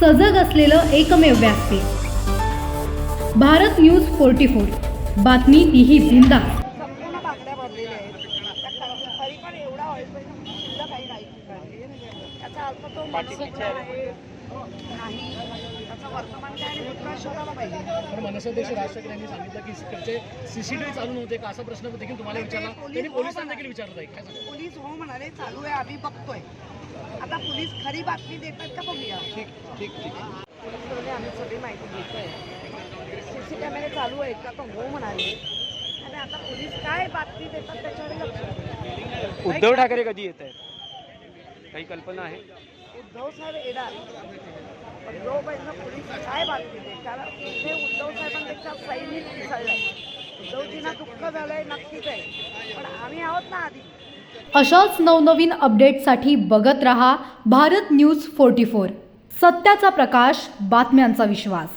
सजग असलेलं एकमेव व्यासपीठ भारत न्यूज फोर्टी फोर. बातमी तीही राज ठाकरे यांनी सांगितलं की तिकडचे सीसीटीव्ही चालू नव्हते का असा प्रश्न देखील तुम्हाला विचारला. त्यांनी पोलिसांना देखील विचारत आहे काय सांगाल? पोलीस हो म्हणाले चालू आहे आम्ही बघतोय. आता पोलीस खरी बातमी देतात का बघूया ठीक ठीक ठीक. आम्ही सगळी माहिती घेतोय. सीसी कॅमेरे चालू आहेत का तर हो म्हणाले. आणि आता पोलीस काय बातमी देतात त्याच्यावर लक्ष. उद्धव ठाकरे कधी येत आहेत? काही कल्पना आहे? उद्धव साहेब येणार. पण जोपर्यंत पोलीस काय बातमी देत? कारण इथे उद्धव साहेबांपेक्षा सैनिक मिसळलाय. उद्धवजींना दुःख झालंय नक्कीच आहे. पण आम्ही आहोत ना आधी. अशाच नवनवीन अपडेटसाठी बघत रहा भारत न्यूज फोर्टी फोर सत्याचा प्रकाश बातम्यांचा विश्वास.